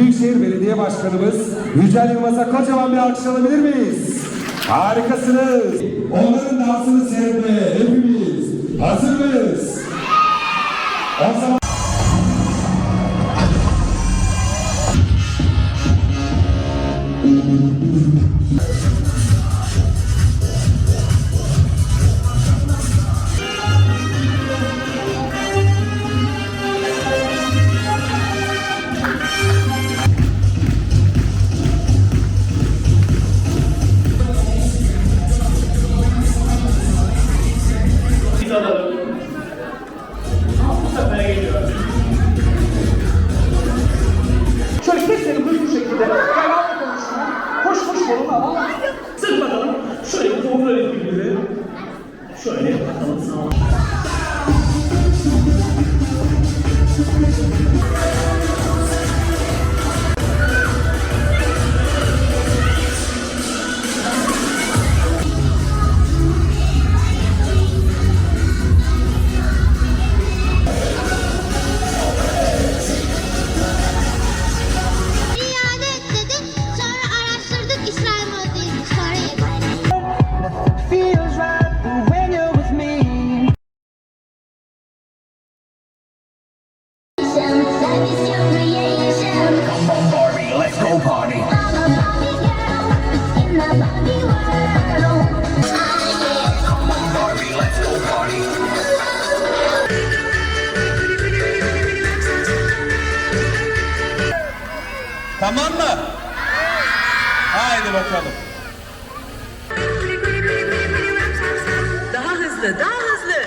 Büyükşehir Belediye Başkanımız Yücel Yılmaz'a kocaman bir alkış alabilir miyiz? Harikasınız. Onların dansını seyretmeye hepimiz hazır mıyız? O zaman 对。Tamam mı? Haydi bakalım. Daha hızlı, daha hızlı.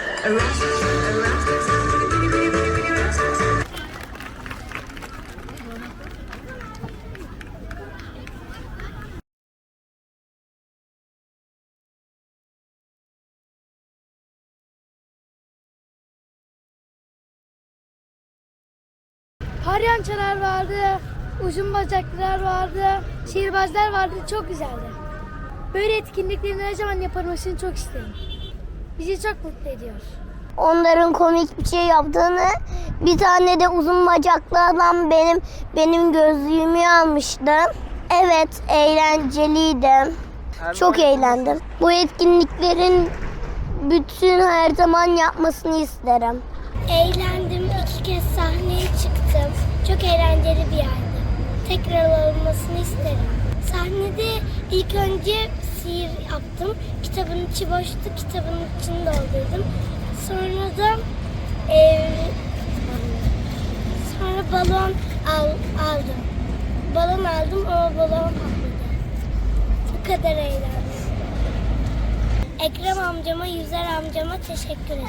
Haryançalar vardı, uzun bacaklılar vardı, şiirbazlar vardı. Çok güzeldi. Böyle etkinlikleri ne zaman yapılmasını çok isterim. Bizi çok mutlu ediyor. Onların komik bir şey yaptığını bir tane de uzun bacaklı adam benim benim gözlüğümü almıştı. Evet eğlenceliydi. Çok eğlendim. Bu etkinliklerin bütün her zaman yapmasını isterim. Eğlendim. iki kez sahneye çıktım. Çok eğlenceli bir yerdi. Tekrar olmasını isterim. Sahnede ilk önce sihir yaptım. Kitabın içi boştu. Kitabın içini doldurdum. Sonra da eee, sonra balon al, aldım. Balon aldım ama balon patladı. Bu kadar eğlendim. Ekrem amcama, Yüzer amcama teşekkür ederim.